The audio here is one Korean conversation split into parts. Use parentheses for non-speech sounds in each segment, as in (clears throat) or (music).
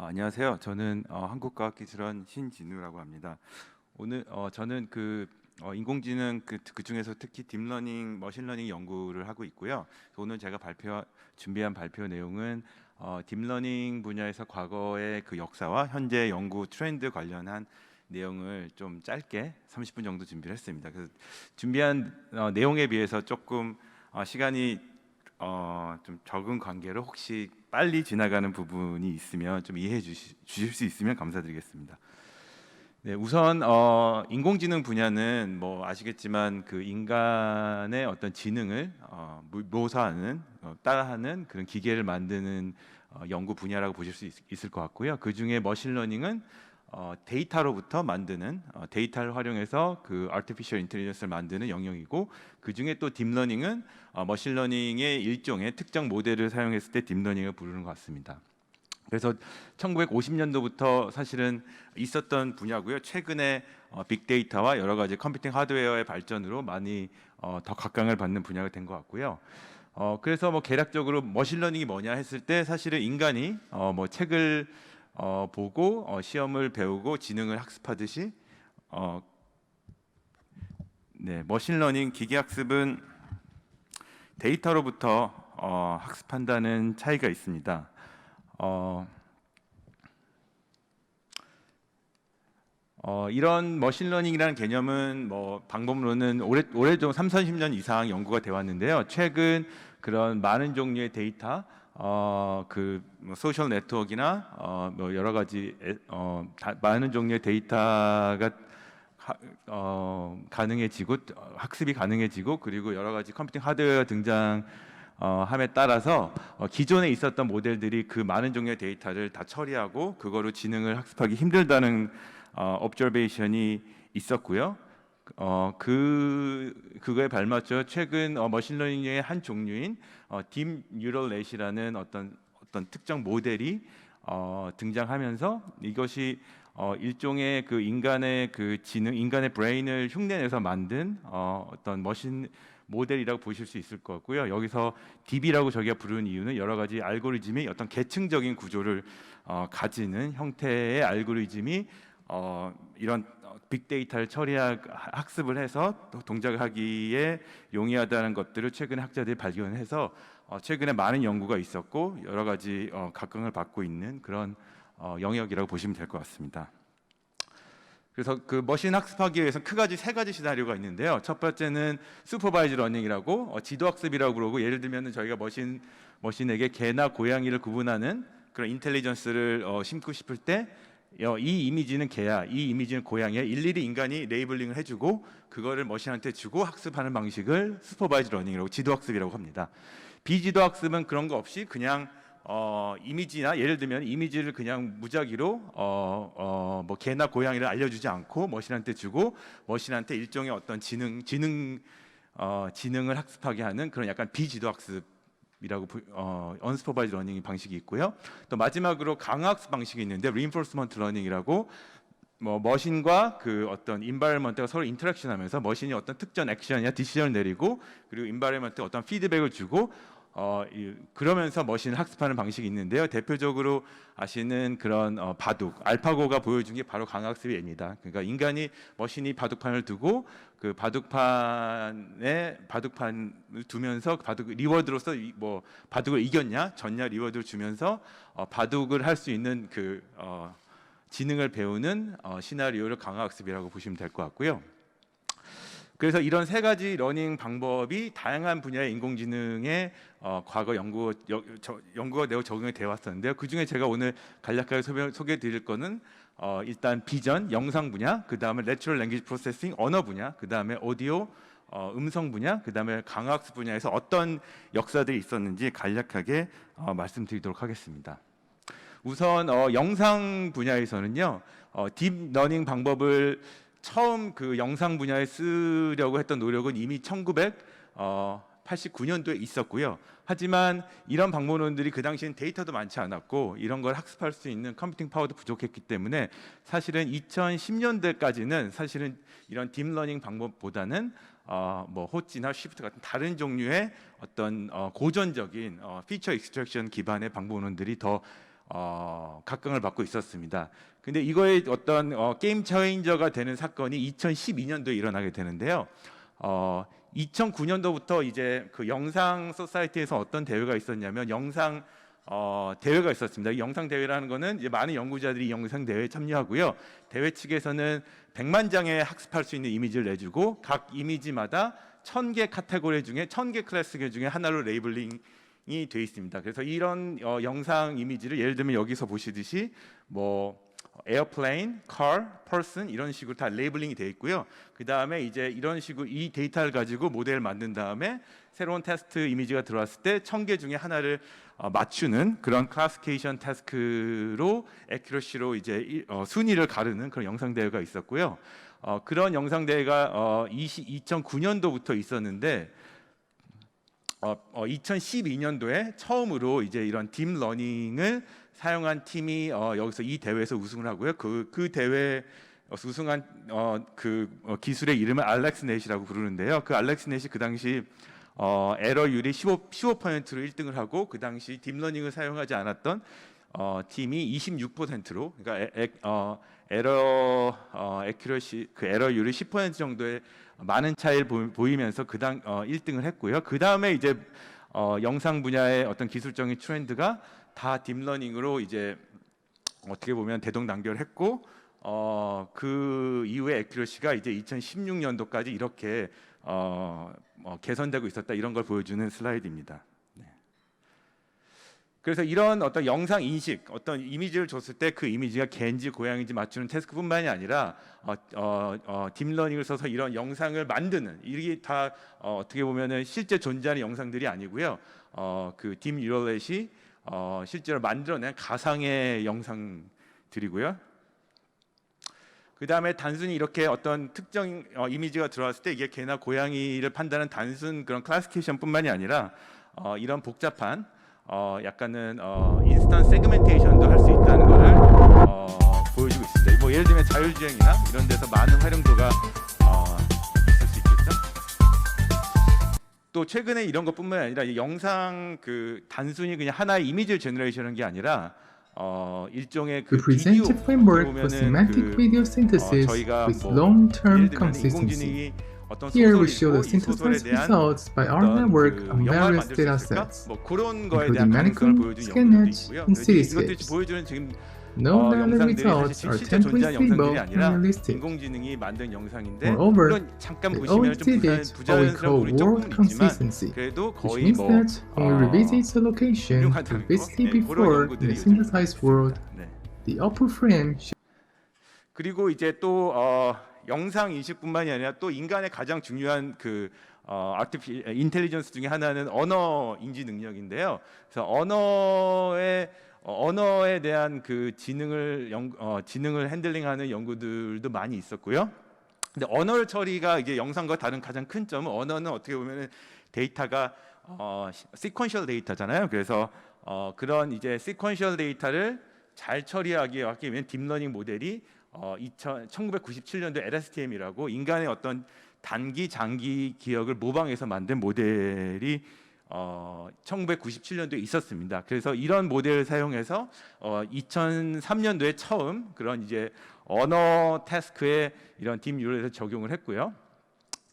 아, 안녕하세요. 저는 어, 한국과학기술원 신진우라고 합니다. 오늘 어, 저는 그 어, 인공지능 그, 그 중에서 특히 딥러닝, 머신러닝 연구를 하고 있고요. 오늘 제가 발표 준비한 발표 내용은 어, 딥러닝 분야에서 과거의 그 역사와 현재 연구 트렌드 관련한 내용을 좀 짧게 30분 정도 준비를 했습니다. 그래서 준비한 어, 내용에 비해서 조금 어, 시간이 어, 좀 적은 관계로 혹시 빨리 지나가는 부분이 있으면 좀 이해해 주시, 주실 수 있으면 감사드리겠습니다. 네, 우선 어, 인공지능 분야는 뭐 아시겠지만 그 인간의 어떤 지능을 어, 모- 모사하는 어, 따라하는 그런 기계를 만드는 어, 연구 분야라고 보실 수 있, 을것 같고요. 그 중에 머신러닝은 어, 데이터로부터 만드는 어, 데이터를 활용해서 그 artificial intelligence를 만드는 영역이고 그 중에 또 딥러닝은 어, 머신러닝의 일종의 특정 모델을 사용했을 때 딥러닝을 부르는 것 같습니다. 그래서 1950년도부터 사실은 있었던 분야고요. 최근에 어, 빅데이터와 여러 가지 컴퓨팅 하드웨어의 발전으로 많이 어, 더 각광을 받는 분야가 된 것 같고요. 어, 그래서 뭐 개략적으로 머신러닝이 뭐냐 했을 때 사실은 인간이 어, 뭐 책을 어, 보고 어, 시험을 배우고 지능을 학습하듯이 어, 네, 머신러닝 기계학습은 데이터로부터 어, 학습한다는 차이가 있습니다. 어, 어, 이런 머신러닝이라는 개념은 뭐 방법으로는 오래 오래전 3, 40년 이상 연구가 되어 왔는데요. 최근 그런 많은 종류의 데이터 어, 그 소셜 네트워크나 어, 뭐 여러 가지 에, 어, 다, 많은 종류의 데이터가 가, 어, 가능해지고 어, 학습이 가능해지고 그리고 여러 가지 컴퓨팅 하드웨어 등장 어, 함에 따라서 어, 기존에 있었던 모델들이 그 많은 종류의 데이터를 다 처리하고 그거로 지능을 학습하기 힘들다는 어, observation이 있었고요. 어, 그 그거에 발맞춰 최근 어, 머신러닝의 한 종류인 어, 딥 뉴럴 넷이라는 어떤 어떤 특정 모델이 어, 등장하면서 이것이 어, 일종의 그 인간의 그 지능, 인간의 브레인을 흉내내서 만든 어, 어떤 머신 모델이라고 보실 수 있을 것 같고요. 여기서 DB라고 저기가 부르는 이유는 여러 가지 알고리즘이 어떤 계층적인 구조를 어, 가지는 형태의 알고리즘이 어, 이런 어, 빅데이터를 처리하 학습을 해서 또 동작을 하기에 용이하다는 것들을 최근에 학자들이 발견해서 어, 최근에 많은 연구가 있었고 여러 가지 어, 각광을 받고 있는 그런 어, 영역이라고 보시면 될 것 같습니다. 그래서 그 머신 학습하기 위해서 크가지 세 가지 시나리오가 있는데요. 첫 번째는 슈퍼바이즈 러닝이라고 어, 지도 학습이라고 그러고 예를 들면은 저희가 머신 머신에게 개나 고양이를 구분하는 그런 인텔리전스를 어, 심고 싶을 때 어, 이 이미지는 개야, 이 이미지는 고양이야. 일일이 인간이 레이블링을 해주고 그거를 머신한테 주고 학습하는 방식을 슈퍼바이즈 러닝이라고 지도 학습이라고 합니다. 비지도 학습은 그런 거 없이 그냥 어, 이미지나 예를 들면 이미지를 그냥 무작위로 어, 어, 뭐 개나 고양이를 알려주지 않고 머신한테 주고 머신한테 일종의 어떤 지능 지능 어, 지능을 학습하게 하는 그런 약간 비지도 학습 이라고 부- 어, 언스퍼바이즈 러닝 방식이 있고요. 또 마지막으로 강학습 방식이 있는데 reinforcement learning이라고 뭐 머신과 그 어떤 인바이러먼트가 서로 인터랙션하면서 머신이 어떤 특정 액션이나 디시전을 내리고 그리고 인바이러먼트가 어떤 피드백을 주고 어 이, 그러면서 머신을 학습하는 방식이 있는데요. 대표적으로 아시는 그런 어, 바둑 알파고가 보여준 게 바로 강학습의 예입니다. 그러니까 인간이 머신이 바둑판을 두고 그 바둑판에 바둑판을 두면서 바둑 리워드로서 이, 뭐 바둑을 이겼냐 졌냐 리워드를 주면서 어, 바둑을 할 수 있는 그 어, 지능을 배우는 어, 시나리오를 강화학습이라고 보시면 될 것 같고요. 그래서 이런 세 가지 러닝 방법이 다양한 분야의 인공지능의 어, 과거 연구 여, 저, 연구가 되어 적용이 되어 왔었는데요. 그 중에 제가 오늘 간략하게 소개, 소개해 드릴 거는 어, 일단 비전, 영상 분야, 그 다음에 내추럴 랭귀지 프로세싱, 언어 분야, 그 다음에 오디오, 어, 음성 분야, 그 다음에 강화학습 분야에서 어떤 역사들이 있었는지 간략하게 어, 말씀드리도록 하겠습니다. 우선 어, 영상 분야에서는요 어, 딥 러닝 방법을 처음 그 영상 분야에 쓰려고 했던 노력은 이미 1989년도에 있었고요. 하지만 이런 방법론들이 그 당시엔 데이터도 많지 않았고 이런 걸 학습할 수 있는 컴퓨팅 파워도 부족했기 때문에 사실은 2010년대까지는 사실은 이런 딥러닝 방법보다는 어, 뭐 호찌나 쉬프트 같은 다른 종류의 어떤 어, 고전적인 어, 피처 익스트랙션 기반의 방법론들이 더 어, 각광을 받고 있었습니다. 근데 이거의 어떤 어, 게임 체인저가 되는 사건이 2012년도에 일어나게 되는데요. 어, 2009년도부터 이제 그 영상 소사이티에서 어떤 대회가 있었냐면 영상 어, 대회가 있었습니다. 이 영상 대회라는 거는 이제 많은 연구자들이 이 영상 대회에 참여하고요. 대회 측에서는 100만 장의 학습할 수 있는 이미지를 내주고 각 이미지마다 1000개 카테고리 중에 1000개 클래스 중에 하나로 레이블링이 돼 있습니다. 그래서 이런 어, 영상 이미지를 예를 들면 여기서 보시듯이 뭐 에어플레인, car, person 이런 식으로 다 레이블링이 되어 있고요. 그 다음에 이제 이런 식으로 이 데이터를 가지고 모델을 만든 다음에 새로운 테스트 이미지가 들어왔을 때 천 개 중에 하나를 어, 맞추는 그런 클래시케이션 태스크로 에큐러시로 이제 일- 어, 순위를 가르는 그런 영상 대회가 있었고요. 어, 그런 영상 대회가 어, 20, 2009년도부터 있었는데 어, 어, 2012년도에 처음으로 이제 이런 딥 러닝을 사용한 팀이 어, 여기서 이 대회에서 우승을 하고요. 그, 그 대회 어, 우승한 어, 그 어, 기술의 이름을 알렉스 넷이라고 부르는데요. 그 알렉스 넷이 그 당시 어, 에러율이 15, 15%로 1등을 하고 그 당시 딥러닝을 사용하지 않았던 어, 팀이 26%로 그러니까 에, 에, 어, 에러 어, 에큐러시 그 에러율이 10% 정도의 많은 차이를 보, 보이면서 그당 어, 1등을 했고요. 그 다음에 이제 어, 영상 분야의 어떤 기술적인 트렌드가 다 딥러닝으로 이제 어떻게 보면 대동단결했고 어, 그 이후에 에큐러시가 이제 2016년도까지 이렇게 어, 어, 개선되고 있었다 이런 걸 보여주는 슬라이드입니다. 네. 그래서 이런 어떤 영상 인식, 어떤 이미지를 줬을 때 그 이미지가 개인지 고양인지 맞추는 태스크뿐만이 아니라 어, 어, 어, 딥러닝을 써서 이런 영상을 만드는 이게 다 어, 어떻게 보면은 실제 존재하는 영상들이 아니고요. 어, 그딥 뉴럴넷이 어, 실제로 만들어낸 가상의 영상들이고요. 그 다음에 단순히 이렇게 어떤 특정 어, 이미지가 들어왔을 때 이게 개나 고양이를 판단하는 단순 그런 클래시케이션뿐만이 아니라 어, 이런 복잡한 어, 약간은 어, 인스턴 세그멘테이션도 할 수 있다는 것을 어, 보여주고 있습니다. 뭐 예를 들면 자율주행이나 이런 데서 많은 활용도가 어, 있을 수 있겠죠. 또 최근에 이런 것뿐만 아니라 이 영상 그 단순히 그냥 하나의 이미지를 제너레이션한 게 아니라 어, 일종의 그 a 비디오, framework 어떻게 for 보면은 semantic 그 어, 저희가 with 뭐 long-term consistency. Here we show the synthesized results by our network on various data sets, including Manicom, ScanNet, and Cityscapes. No daily results are temporary stable and realistic. Moreover, they all exhibit what we call world consistency, which means that when we revisit the location we visited before in the synthesized world, the upper frame 그리고 이제 또 어, 영상 인식뿐만이 아니라 또 인간의 가장 중요한 그 어, 아티피 인텔리전스 중에 하나는 언어 인지 능력인데요. 그래서 언어의 어, 언어에 대한 그 지능을 연, 어, 지능을 핸들링하는 연구들도 많이 있었고요. 근데 언어 처리가 이게 영상과 다른 가장 큰 점은 언어는 어떻게 보면은 데이터가 어, 시퀀셜 데이터잖아요. 그래서 어, 그런 이제 시퀀셜 데이터를 잘 처리하기 위해 딥러닝 모델이 어, 2000, 1997년도 LSTM이라고 인간의 어떤 단기 장기 기억을 모방해서 만든 모델이 어, 1997년도에 있었습니다. 그래서 이런 모델을 사용해서 어, 2003년도에 처음 그런 이제 언어 태스크에 이런 딥 뉴럴에서 적용을 했고요.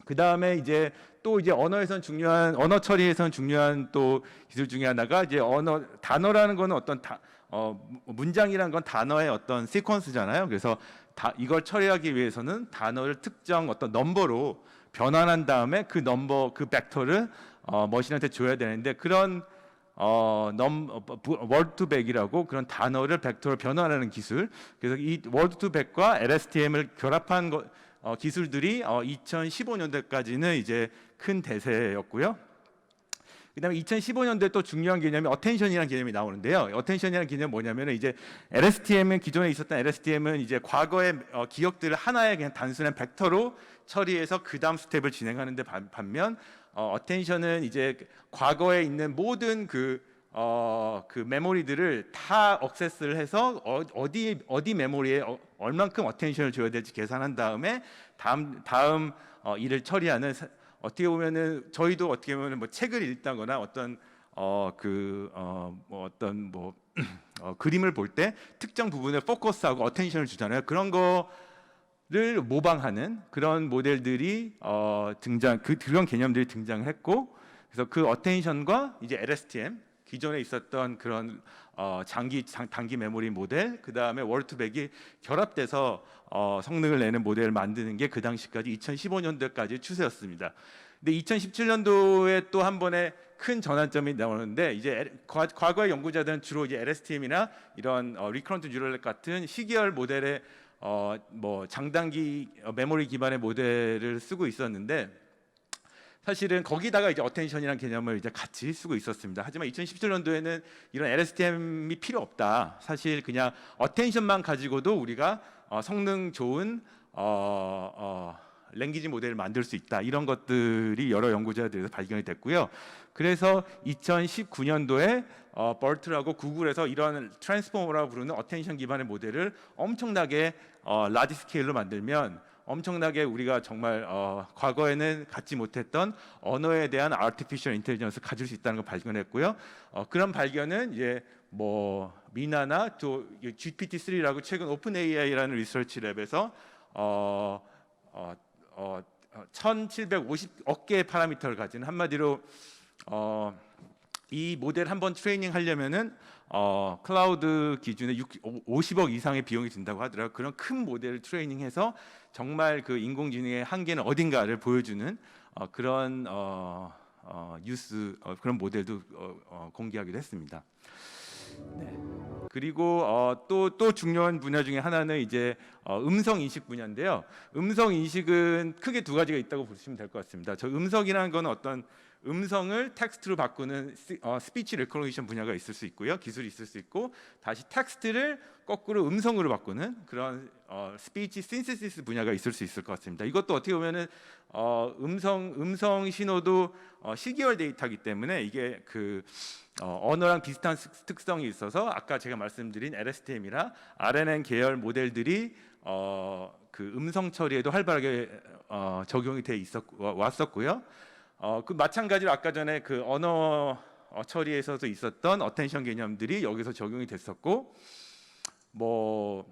그 다음에 이제 또 이제 언어에선 중요한 언어 처리에선 중요한 또 기술 중에 하나가 이제 언어 단어라는 거는 어떤 다, 어, 문장이란 건 단어의 어떤 시퀀스잖아요. 그래서 다, 이걸 처리하기 위해서는 단어를 특정 어떤 넘버로 변환한 다음에 그 넘버 그 벡터를 어, 머신한테 줘야 되는데 그런 어, 넘 월드 투 백이라고 그런 단어를 벡터로 변환하는 기술. 그래서 이 월드 투 백과 LSTM을 결합한 거, 어, 기술들이 어, 2015년도까지는 이제 큰 대세였고요. 그다음에 2015년도에 또 중요한 개념이 어텐션이라는 개념이 나오는데요. 어텐션이라는 개념은 뭐냐면은 이제 LSTM은 기존에 있었던 LSTM은 이제 과거의 어, 기억들을 하나의 그냥 단순한 벡터로 처리해서 그 다음 스텝을 진행하는데 반- 반면 어, 어텐션은 이제 과거에 있는 모든 그 어, 그 메모리들을 다 억세스를 해서 어, 어디 어디 메모리에 어, 얼만큼 어텐션을 줘야 될지 계산한 다음에 다음 다음 어, 일을 처리하는 사- 어떻게 보면은 저희도 어떻게 보면 뭐 책을 읽다거나 어떤 어 그 어, 뭐 어떤 뭐 (clears throat) 어, 그림을 볼 때 특정 부분에 포커스하고 어텐션을 주잖아요. 그런 거를 모방하는 그런 모델들이 어, 등장 그 그런 개념들이 등장을 했고 그래서 그 어텐션과 이제 LSTM 기존에 있었던 그런 어, 장기 장, 단기 메모리 모델 그 다음에 월투백이 결합돼서 어, 성능을 내는 모델을 만드는 게 그 당시까지 2015년도까지 추세였습니다. 근데 2017년도에 또 한 번에 큰 전환점이 나오는데 이제 과거의 연구자들은 주로 이제 LSTM이나 이런 어, 리커런트 뉴럴넷 같은 시계열 모델의 어, 뭐 장단기 어, 메모리 기반의 모델을 쓰고 있었는데 사실은 거기다가 이제 어텐션이라는 개념을 이제 같이 쓰고 있었습니다. 하지만 2017년도에는 이런 LSTM이 필요 없다. 사실 그냥 어텐션만 가지고도 우리가 어, 성능 좋은 어, 어, 랭귀지 모델을 만들 수 있다. 이런 것들이 여러 연구자들에서 발견이 됐고요. 그래서 2019년도에 어, 버트라고 구글에서 이런 트랜스포머라고 부르는 어텐션 기반의 모델을 엄청나게 어, 라지 스케일로 만들면 엄청나게 우리가 정말 어, 과거에는 갖지 못했던 언어에 대한 아티피셜 인텔리전스 가질 수 있다는 걸 발견했고요. 어, 그런 발견은 이제 뭐 미나나 또 GPT-3라고 최근 오픈 AI라는 리서치 랩에서 어, 어, 어, 1,750억 개의 파라미터를 가진 한마디로 어, 이 모델 한번 트레이닝 하려면은 어, 클라우드 기준에 6, 50억 이상의 비용이 든다고 하더라고요. 그런 큰 모델을 트레이닝해서 정말 그 인공지능의 한계는 어딘가를 보여주는 어, 그런 어, 어, 뉴스 어, 그런 모델도 어, 어, 공개하기도 했습니다. 네. 그리고 또또 중요한 분야 중에 하나는 이제 어, 음성 인식 분야인데요. 음성 인식은 크게 두 가지가 있다고 보시면 될 것 같습니다. 저 음성이라는 건 어떤 음성을 텍스트로 바꾸는 시, 어, 스피치 레코니션 분야가 있을 수 있고요. 기술이 있을 수 있고 다시 텍스트를 거꾸로 음성으로 바꾸는 그런 어, 스피치 신세시스 분야가 있을 수 있을 것 같습니다. 이것도 어떻게 보면은 어, 음성 음성 신호도 어, 시계열 데이터이기 때문에 이게 그 어, 언어랑 비슷한 스- 특성이 있어서 아까 제가 말씀드린 LSTM이나 RNN 계열 모델들이 어, 그 음성 처리에도 활발하게 어, 적용이 돼 있었 왔었고요. 어, 그 마찬가지로 아까 전에 그 언어 어, 처리에서도 있었던 어텐션 개념들이 여기서 적용이 됐었고 뭐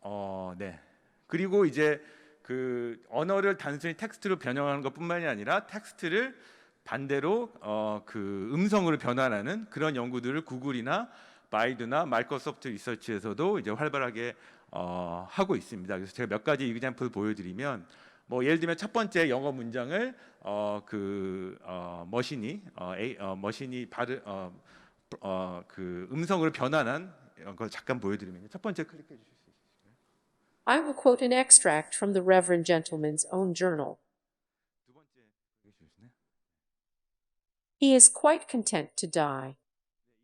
어, 네. 그리고 이제 그 언어를 단순히 텍스트로 변형하는 것뿐만이 아니라 텍스트를 반대로 어, 그 음성으로 변환하는 그런 연구들을 구글이나 바이두나 마이크로소프트 리서치에서도 이제 활발하게 어, 하고 있습니다. 그래서 제가 몇 가지 이그젬플 보여드리면 뭐 예를 들면 첫 번째 영어 문장을 어, 그 어, 머신이 어, A, 어, 머신이 발음 어, 어, 그 음성으로 변환한 걸 잠깐 보여드리면 첫 번째 클릭해 주실 수 있어요. I will quote an extract from the Reverend Gentleman's own journal. 두 번째 클릭해 주시네. He is quite content to die.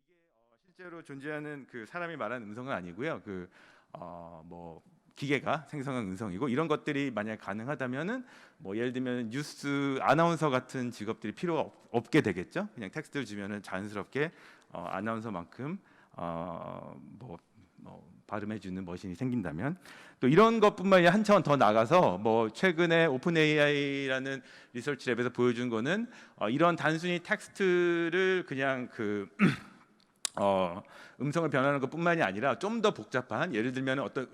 어, 실제로 존재하는 그 사람이 말하는 음성은 아니고요. 그 어, 뭐 기계가 생성한 음성이고 이런 것들이 만약 가능하다면은 뭐 예를 들면 뉴스 아나운서 같은 직업들이 필요가 없, 없게 되겠죠. 그냥 텍스트를 주면은 자연스럽게 어, 아나운서만큼 어, 뭐, 뭐 발음해 주는 머신이 생긴다면 또 이런 것뿐만 아니라 한 차원 더 나가서 뭐 최근에 오픈 AI라는 리서치 랩에서 보여준 거는 어, 이런 단순히 텍스트를 그냥 그 (clears throat) 어, 음성을 변하는 것뿐만이 아니라 좀 더 복잡한 예를 들면 어떤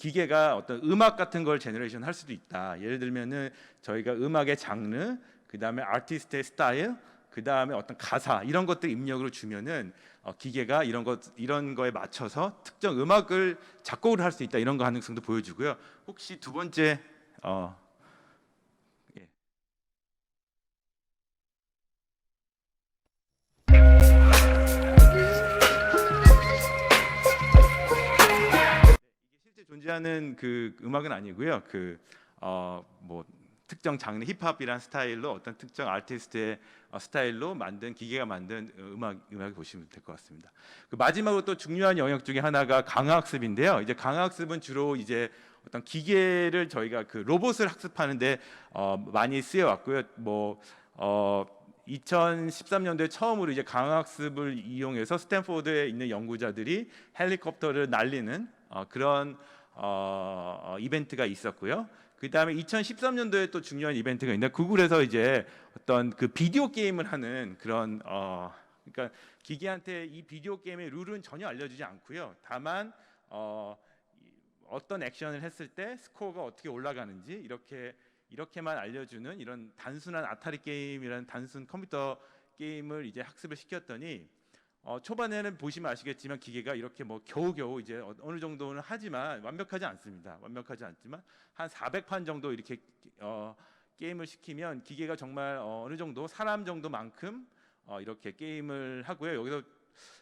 기계가 어떤 음악 같은 걸 제너레이션 할 수도 있다. 예를 들면은 저희가 음악의 장르, 그 다음에 아티스트의 스타일, 그 다음에 어떤 가사 이런 것들 입력으로 주면은 어, 기계가 이런 것 이런 거에 맞춰서 특정 음악을 작곡을 할 수 있다 이런 가능성도 보여주고요. 혹시 두 번째 어, 존재하는 그 음악은 아니고요. 그어뭐 특정 장르 힙합이란 스타일로 어떤 특정 아티스트의 어, 스타일로 만든 기계가 만든 음악 음악을 보시면 될 것 같습니다. 그 마지막으로 또 중요한 영역 중에 하나가 강화학습인데요. 이제 강화학습은 주로 이제 어떤 기계를 저희가 그 로봇을 학습하는데 어, 많이 쓰여 왔고요. 뭐 어, 2013년도에 처음으로 이제 강학습을 이용해서 스탠포드에 있는 연구자들이 헬리콥터를 날리는 어, 그런 어, 어, 이벤트가 있었고요. 그 다음에 2013년도에 또 중요한 이벤트가 있는데 구글에서 이제 어떤 그 비디오 게임을 하는 그런 어 그러니까 기계한테 이 비디오 게임의 룰은 전혀 알려주지 않고요. 다만 어 이- 어떤 액션을 했을 때 스코어가 어떻게 올라가는지 이렇게 이렇게만 알려주는 이런 단순한 아타리 게임이라는 단순 컴퓨터 게임을 이제 학습을 시켰더니 어, 초반에는 보시면 아시겠지만 기계가 이렇게 뭐 겨우겨우 이제 어- 어느 정도는 하지만 완벽하지 않습니다. 완벽하지 않지만 한 400판 정도 이렇게 어, 게임을 시키면 기계가 정말 어, 어느 정도 사람 정도만큼 어, 이렇게 게임을 하고요. 여기서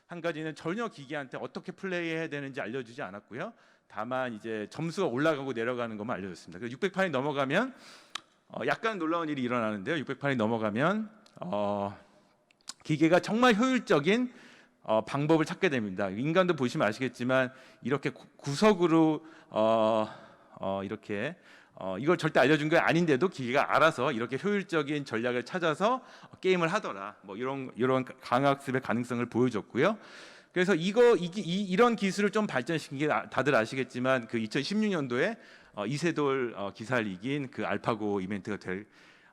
한 가지는 전혀 기계한테 어떻게 플레이해야 되는지 알려주지 않았고요. 다만 이제 점수가 올라가고 내려가는 것만 알려줬습니다. 그래서 600판이 넘어가면 어, 약간 놀라운 일이 일어나는데요. 600판이 넘어가면 어, 기계가 정말 효율적인 어, 방법을 찾게 됩니다. 인간도 보시면 아시겠지만 이렇게 구- 구석으로 어, 어, 이렇게 어, 이걸 절대 알려준 게 아닌데도 기계가 알아서 이렇게 효율적인 전략을 찾아서 게임을 하더라. 뭐 이런 이런 강학습의 가능성을 보여줬고요. 그래서 이거 이, 이, 이런 기술을 좀 발전시킨 게 아- 다들 아시겠지만 그 2016년도에 어, 이세돌 어, 기사를 이긴 그 알파고 이벤트가 될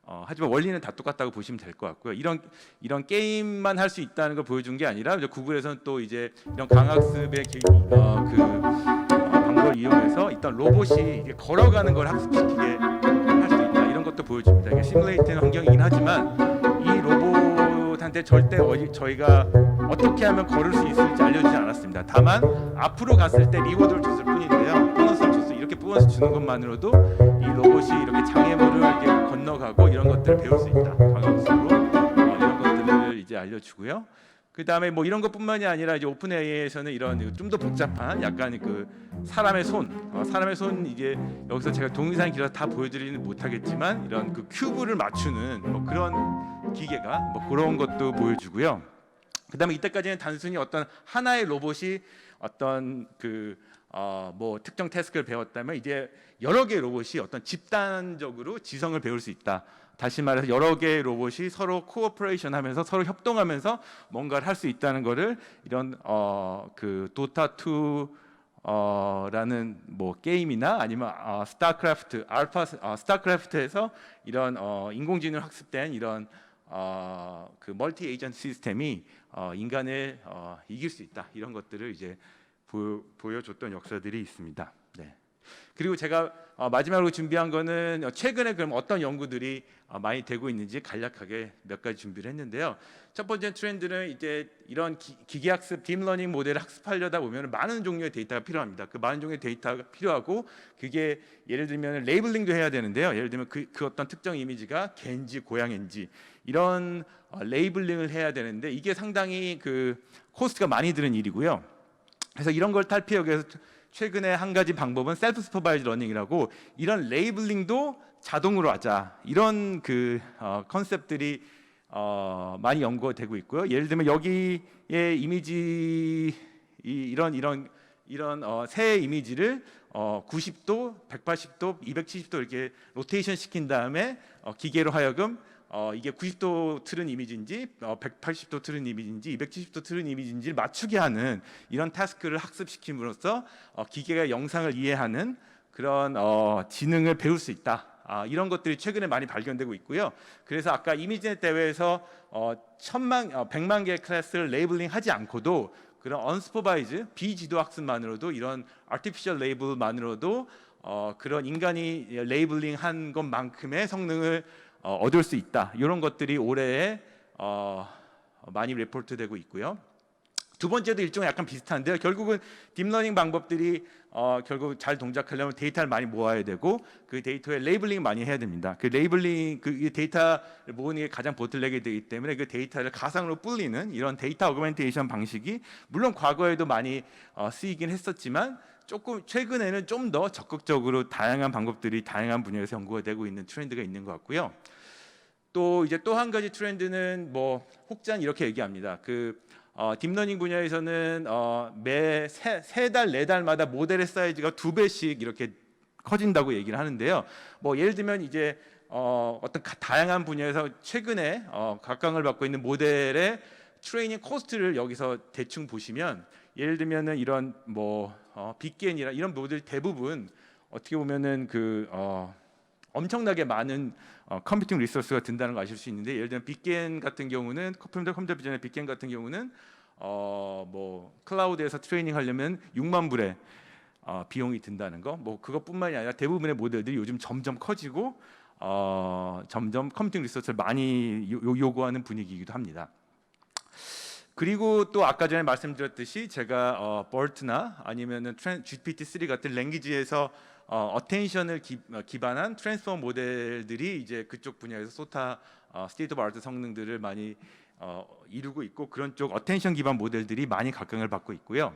어, 하지만 원리는 다 똑같다고 보시면 될 것 같고요. 이런 이런 게임만 할 수 있다는 걸 보여준 게 아니라 이제 구글에서는 또 이제 이런 강학습의 기, 어, 그 어, 방법을 이용해서 일단 로봇이 걸어가는 걸 학습시키게 할 수 있다 이런 것도 보여줍니다. 이게 시뮬레이트 환경이긴 하지만 이 로봇한테 절대 어디 저희가 어떻게 하면 걸을 수 있을지 알려주지 않았습니다. 다만 앞으로 갔을 때 리워드를 줬을 뿐인데요. 이렇게 보너스 주는 것만으로도 이 로봇이 이렇게 장애물을 이렇게 건너가고 이런 것들을 배울 수 있다. 방향으로 어, 이런 것들을 이제 알려주고요. 그 다음에 뭐 이런 것뿐만이 아니라 이제 오픈 AI에서는 이런 좀 더 복잡한 약간 그 사람의 손, 어, 사람의 손 이게 여기서 제가 동영상 길어서 다 보여드리는 못하겠지만 이런 그 큐브를 맞추는 뭐 그런 기계가 뭐 그런 것도 보여주고요. 그 다음에 이때까지는 단순히 어떤 하나의 로봇이 어떤 그 어, 뭐 특정 태스크를 배웠다면 이제 여러 개의 로봇이 어떤 집단적으로 지성을 배울 수 있다. 다시 말해서 여러 개의 로봇이 서로 코오퍼레이션 하면서 서로 협동하면서 뭔가를 할 수 있다는 거를 이런 어, 그 도타 2 어 라는 뭐 게임이나 아니면 어, 스타크래프트 알파 어, 스타크래프트에서 이런 어, 인공지능 학습된 이런 어, 그 멀티 에이전트 시스템이 어, 인간을 어, 이길 수 있다 이런 것들을 이제 보, 보여줬던 역사들이 있습니다. 네. 그리고 제가 어, 마지막으로 준비한 거는 어, 최근에 그럼 어떤 연구들이 어, 많이 되고 있는지 간략하게 몇 가지 준비를 했는데요. 첫 번째 트렌드는 이제 이런 기, 기계학습 딥러닝 모델을 학습하려다 보면 많은 종류의 데이터가 필요합니다. 그 많은 종류의 데이터가 필요하고 그게 예를 들면 레이블링도 해야 되는데요. 예를 들면 그, 그 어떤 특정 이미지가 개인지 고양인지 이런 어, 레이블링을 해야 되는데 이게 상당히 그 코스트가 많이 드는 일이고요. 그래서 이런 걸 탈피하기 위해서 최근에 한 가지 방법은 셀프 스퍼바이즈 러닝이라고 이런 레이블링도 자동으로 하자 이런 그 어, 컨셉들이 어, 많이 연구가 되고 있고요. 예를 들면 여기에 이미지 이, 이런 이런 이런 어, 새 이미지를 어, 90도, 180도, 270도 이렇게 로테이션 시킨 다음에 어, 기계로 하여금 어, 이게 90도 틀은 이미지인지 어, 180도 틀은 이미지인지 270도 틀은 이미지인지를 맞추게 하는 이런 타스크를 학습시킴으로써 어, 기계가 영상을 이해하는 그런 어, 지능을 배울 수 있다. 아, 이런 것들이 최근에 많이 발견되고 있고요. 그래서 아까 이미지넷 대회에서 어, 천만, 어, 백만 개의 클래스를 레이블링 하지 않고도 그런 언스포바이즈 비지도 학습만으로도 이런 아티피셜 레이블만으로도 어, 그런 인간이 레이블링 한 것만큼의 성능을 어, 얻을 수 있다. 이런 것들이 올해 어, 많이 레포트되고 있고요. 두 번째도 일종의 약간 비슷한데요. 결국은 딥러닝 방법들이 어, 결국 잘 동작하려면 데이터를 많이 모아야 되고 그 데이터에 레이블링 많이 해야 됩니다. 그 레이블링 그이 데이터를 모으는 게 가장 보틀렉이 되기 때문에 그 데이터를 가상으로 불리는 이런 데이터 어그멘테이션 방식이 물론 과거에도 많이 어, 쓰이긴 했었지만 조금 최근에는 좀 더 적극적으로 다양한 방법들이 다양한 분야에서 연구가 되고 있는 트렌드가 있는 것 같고요. 또 이제 또 한 가지 트렌드는 뭐 혹잔 이렇게 얘기합니다. 그 어, 딥러닝 분야에서는 어, 매세달 네 달마다 모델의 사이즈가 두 배씩 이렇게 커진다고 얘기를 하는데요. 뭐 예를 들면 이제 어, 어떤 가- 다양한 분야에서 최근에 어, 각광을 받고 있는 모델의 트레이닝 코스트를 여기서 대충 보시면 예를 들면은 이런 뭐 어, 빅겐이라 이런 모델 대부분 어떻게 보면은 그 어, 엄청나게 많은 어, 컴퓨팅 리소스가 든다는 거 아실 수 있는데 예를 들면 빅겐 같은 경우는 컴퓨터 컴퓨터 비전의 빅겐 같은 경우는 어, 뭐 클라우드에서 트레이닝 하려면 6만 불의 어, 비용이 든다는 거. 뭐 그것뿐만이 아니라 대부분의 모델들이 요즘 점점 커지고 어, 점점 컴퓨팅 리소스를 많이 요, 요- 요구하는 분위기이기도 합니다. 그리고 또 아까 전에 말씀드렸듯이 제가 어, 버트나 아니면은 트랜, GPT-3 같은 랭귀지에서 어, 어텐션을 기, 어, 기반한 트랜스포머 모델들이 이제 그쪽 분야에서 소타 어, 스테이트 오브 아트 성능들을 많이 어, 이루고 있고 그런 쪽 어텐션 기반 모델들이 많이 각광을 받고 있고요.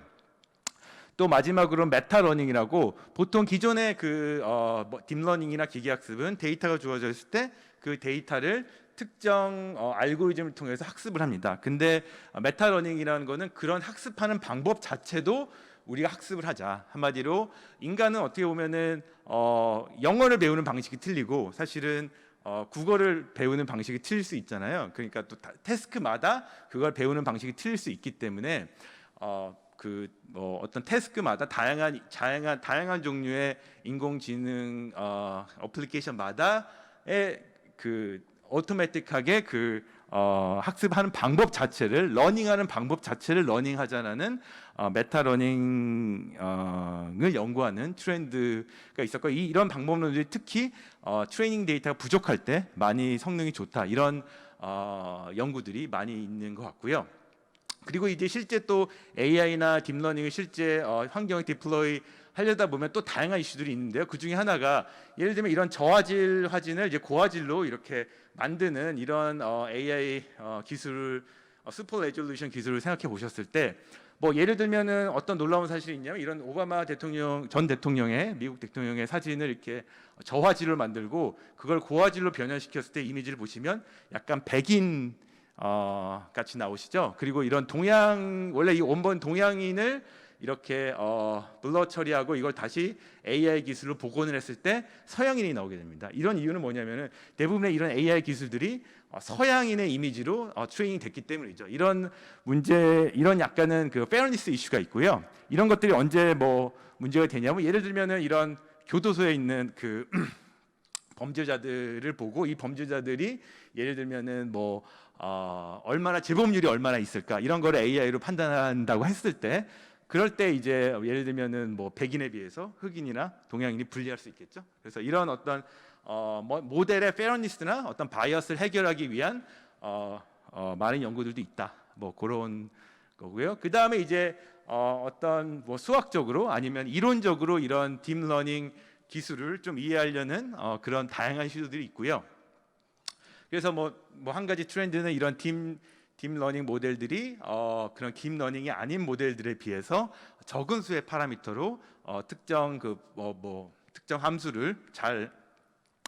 또 마지막으로 메타 러닝이라고 보통 기존의 그 어, 뭐 딥러닝이나 기계학습은 데이터가 주어져 있을 때 그 데이터를 특정 어, 알고리즘을 통해서 학습을 합니다. 근데 어, 메타 러닝이라는 거는 그런 학습하는 방법 자체도 우리가 학습을 하자. 한마디로 인간은 어떻게 보면은 어, 영어를 배우는 방식이 틀리고 사실은 어, 국어를 배우는 방식이 틀릴 수 있잖아요. 그러니까 또 다- 태스크마다 그걸 배우는 방식이 틀릴 수 있기 때문에 어, 그 뭐 어떤 태스크마다 다양한 다양한 다양한 종류의 인공지능 어, 어플리케이션마다의 그 오토매틱하게 그 어, 학습하는 방법 자체를 러닝하는 방법 자체를 러닝하자라는 어, 메타 러닝을 연구하는 트렌드가 있었고 이, 이런 방법론들이 특히 어, 트레이닝 데이터가 부족할 때 많이 성능이 좋다 이런 어, 연구들이 많이 있는 것 같고요. 그리고 이제 실제 또 AI나 딥러닝을 실제 어, 환경에 디플로이 하려다 보면 또 다양한 이슈들이 있는데요. 그 중에 하나가 예를 들면 이런 저화질 화진을 이제 고화질로 이렇게 만드는 이런 어, AI 어, 기술을 어, 슈퍼 레졸루션 기술을 생각해 보셨을 때 뭐 예를 들면은 어떤 놀라운 사실이 있냐면 이런 오바마 대통령 전 대통령의 미국 대통령의 사진을 이렇게 저화질로 만들고 그걸 고화질로 변환시켰을 때 이미지를 보시면 약간 백인 어, 같이 나오시죠. 그리고 이런 동양 원래 이 원본 동양인을 이렇게 어, 블러 처리하고 이걸 다시 AI 기술로 복원을 했을 때 서양인이 나오게 됩니다. 이런 이유는 뭐냐면은 대부분의 이런 AI 기술들이 어, 서양인의 이미지로 어, 트레이닝 됐기 때문이죠. 이런 문제, 이런 약간은 그 페어니스 이슈가 있고요. 이런 것들이 언제 뭐 문제가 되냐면 예를 들면은 이런 교도소에 있는 그 (clears throat) 범죄자들을 보고 이 범죄자들이 예를 들면은 뭐 어, 얼마나 재범률이 얼마나 있을까 이런 거를 AI로 판단한다고 했을 때 그럴 때 이제 예를 들면은 뭐 백인에 비해서 흑인이나 동양인이 불리할 수 있겠죠. 그래서 이런 어떤 어, 뭐 모델의 페어니스나 어떤 바이어스를 해결하기 위한 어, 어, 많은 연구들도 있다. 뭐 그런 거고요. 그 다음에 이제 어, 어떤 뭐 수학적으로 아니면 이론적으로 이런 딥러닝 기술을 좀 이해하려는 어, 그런 다양한 시도들이 있고요. 그래서 뭐 뭐 한 가지 트렌드는 이런 딥 딥러닝 모델들이 어, 그런 딥러닝이 아닌 모델들에 비해서 적은 수의 파라미터로 어, 특정 그뭐 뭐 특정 함수를 잘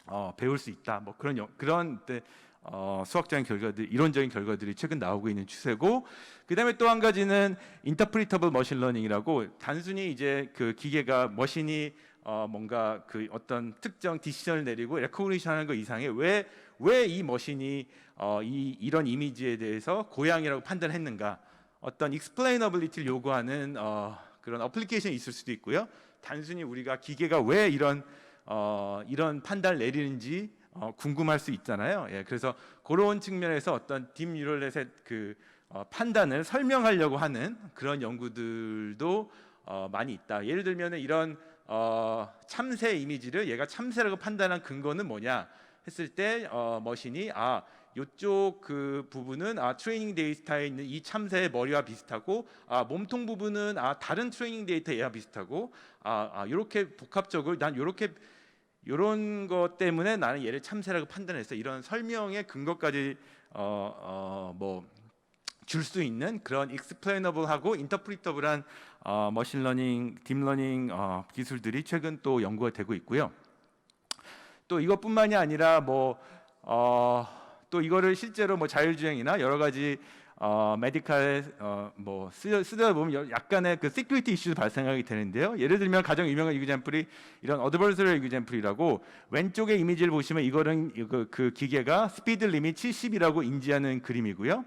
어, 배울 수 있다. 뭐 그런 여- 그런 때, 어, 수학적인 결과들, 이론적인 결과들이 최근 나오고 있는 추세고, 그 다음에 또 한 가지는 인터프리터블 머신 러닝이라고 단순히 이제 그 기계가 머신이 어, 뭔가 그 어떤 특정 디시전을 내리고 레코그니션하는 것 이상에 왜왜 이 머신이 어, 이 이런 이미지에 대해서 고양이라고 판단했는가? 어떤 익스플레이너빌리티를 요구하는 어, 그런 어플리케이션이 있을 수도 있고요. 단순히 우리가 기계가 왜 이런 어, 이런 판단을 내리는지 어, 궁금할 수 있잖아요. 예, 그래서 그런 측면에서 어떤 딥 뉴럴넷의 그 어, 판단을 설명하려고 하는 그런 연구들도 어, 많이 있다. 예를 들면 이런 어, 참새 이미지를 얘가 참새라고 판단한 근거는 뭐냐 했을 때 어, 머신이 아 이쪽 그 부분은 아 트레이닝 데이터에 있는 이 참새의 머리와 비슷하고 아 몸통 부분은 아 다른 트레이닝 데이터 얘와 비슷하고 아, 아 이렇게 복합적으로 난 이렇게 이런 것 때문에 나는 얘를 참새라고 판단했어. 이런 설명의 근거까지 어, 어 뭐 줄 수 있는 그런 익스플레이너블하고 인터프리터블한 어, 머신러닝, 딥러닝 어, 기술들이 최근 또 연구가 되고 있고요. 또 이것뿐만이 아니라 뭐 어, 또 이거를 실제로 뭐 자율주행이나 여러 가지 어, 메디칼 어, 뭐 쓰, 쓰다 보면 여- 약간의 그 시큐리티 이슈도 발생하게 되는데요. 예를 들면 가장 유명한 이그젠플이 이런 어드버서리 이그젠플이라고 왼쪽의 이미지를 보시면 이거는 그, 그 기계가 스피드 리밋 70이라고 인지하는 그림이고요.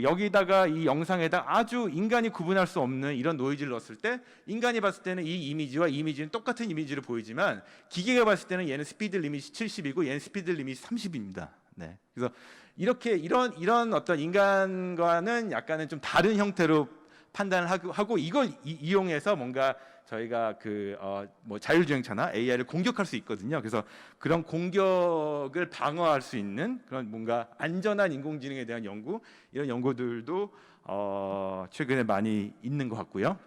여기다가 이 영상에다 아주 인간이 구분할 수 없는 이런 노이즈를 넣었을 때 인간이 봤을 때는 이 이미지와 이 이미지는 똑같은 이미지로 보이지만 기계가 봤을 때는 얘는 스피드 리밋이 70이고 얘는 스피드 리밋이 30입니다. 네. 그래서 이렇게 이런 이런 어떤 인간과는 약간은 좀 다른 형태로 판단을 하고, 이걸 이, 이용해서 뭔가 저희가 그 어 뭐 자율주행차나 AI를 공격할 수 있거든요. 그래서 그런 공격을 방어할 수 있는 그런 뭔가 안전한 인공지능에 대한 연구 이런 연구들도 어 최근에 많이 있는 것 같고요.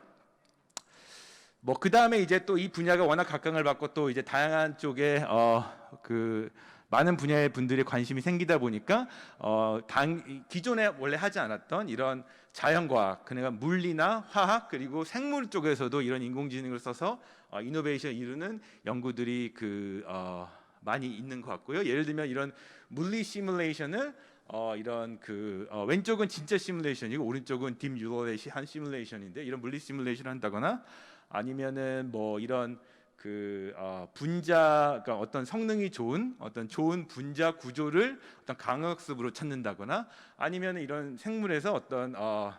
뭐 그 다음에 이제 또 이 분야가 워낙 각광을 받고 또 이제 다양한 쪽에 어그 많은 분야의 분들이 관심이 생기다 보니까 어 당 기존에 원래 하지 않았던 이런 자연과학, 그러니까 물리나 화학 그리고 생물 쪽에서도 이런 인공지능을 써서 어, 이노베이션 이루는 연구들이 그 어, 많이 있는 것 같고요. 예를 들면 이런 물리 시뮬레이션을 어, 이런 그 어, 왼쪽은 진짜 시뮬레이션이고 오른쪽은 딥 뉴럴의 시- 한 시뮬레이션인데 이런 물리 시뮬레이션을 한다거나 아니면은 뭐 이런 그 어, 분자 그러니까 어떤 성능이 좋은 어떤 좋은 분자 구조를 어떤 강학습으로 찾는다거나 아니면 이런 생물에서 어떤 어,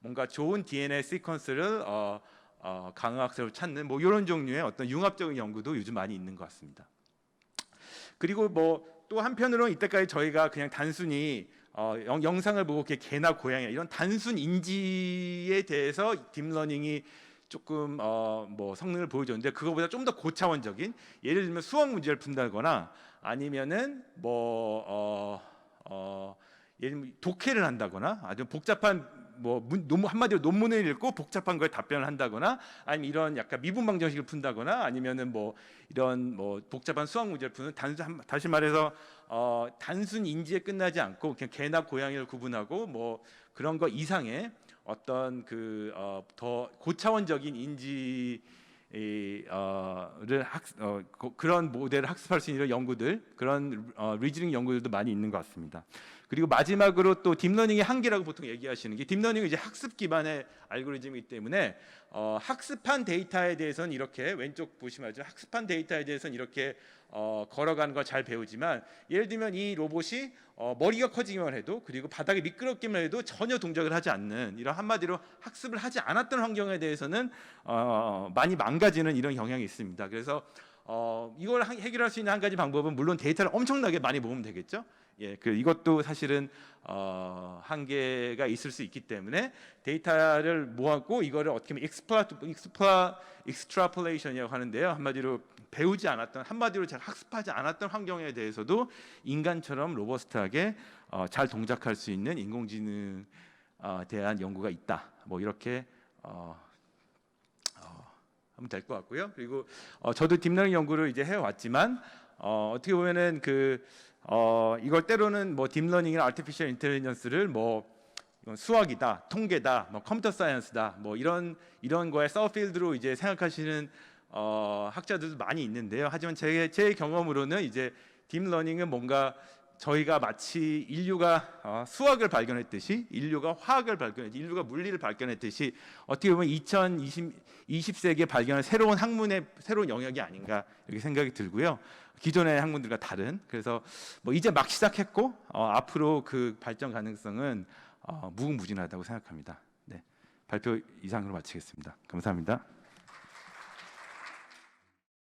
뭔가 좋은 DNA 시퀀스를 어, 어, 강학습으로 찾는 뭐 이런 종류의 어떤 융합적인 연구도 요즘 많이 있는 것 같습니다. 그리고 뭐 또 한편으로는 이때까지 저희가 그냥 단순히 어, 영, 영상을 보고 이렇게 개나 고양이 이런 단순 인지에 대해서 딥러닝이 조금 어, 뭐 성능을 보여줬는데 그거보다 좀 더 고차원적인 예를 들면 수학 문제를 푼다거나 아니면은 뭐 어, 어, 예를 들면 독해를 한다거나 아주 복잡한 뭐 문, 논문 한마디로 논문을 읽고 복잡한 걸 답변을 한다거나 아니면 이런 약간 미분 방 정식을 푼다거나 아니면은 뭐 이런 뭐 복잡한 수학 문제를 푸는 단순 한- 다시 말해서 어, 단순 인지에 끝나지 않고 그냥 개나 고양이를 구분하고 뭐 그런 거 이상의 어떤 그더 고차원적인 인지 이, 어를 학, 어, 고- 그런 모델을 학습할 수 있는 연구들 그런 어, 리즈닝 연구들도 많이 있는 것 같습니다. 그리고 마지막으로 또 딥러닝의 한계라고 보통 얘기하시는 게 딥러닝은 이제 학습 기반의 알고리즘이기 때문에 어, 학습한 데이터에 대해서는 이렇게 왼쪽 보시면 알죠. 학습한 데이터에 대해서는 이렇게 어, 걸어가는 걸 잘 배우지만 예를 들면 이 로봇이 어, 머리가 커지기만 해도 그리고 바닥이 미끄럽기만 해도 전혀 동작을 하지 않는 이런 한마디로 학습을 하지 않았던 환경에 대해서는 어, 많이 망가지는 이런 경향이 있습니다. 그래서 어, 이걸 한- 해결할 수 있는 한 가지 방법은 물론 데이터를 엄청나게 많이 모으면 되겠죠. 예, 그 이것도 사실은 어, 한계가 있을 수 있기 때문에 데이터를 모았고 이거를 어떻게 보면 익스플라 익스플라 익스트라폴레이션이라고 하는데요. 한마디로 배우지 않았던 한마디로 잘 학습하지 않았던 환경에 대해서도 인간처럼 로버스트하게 어, 잘 동작할 수 있는 인공지능 어, 대한 연구가 있다. 뭐 이렇게 어, 어, 하면 될 것 같고요. 그리고 어, 저도 딥러닝 연구를 이제 해왔지만 어, 어떻게 보면은 그 어, 이걸 때로는 뭐 딥러닝이나 아티피셜 인텔리전스를 뭐 이건 수학이다, 통계다, 뭐 컴퓨터 사이언스다, 뭐 이런 이런 거에 서필드로 이제 생각하시는 어, 학자들도 많이 있는데요. 하지만 제, 제 경험으로는 이제 딥러닝은 뭔가 저희가 마치 인류가 어, 수학을 발견했듯이 인류가 화학을 발견했, 인류가 물리를 발견했듯이 어떻게 보면 2020 20세기에 발견한 새로운 학문의 새로운 영역이 아닌가 이렇게 생각이 들고요. 기존의 학문들과 다른 그래서 뭐 이제 막 시작했고 어, 앞으로 그 발전 가능성은 어, 무궁무진하다고 생각합니다. 네, 발표 이상으로 마치겠습니다. 감사합니다.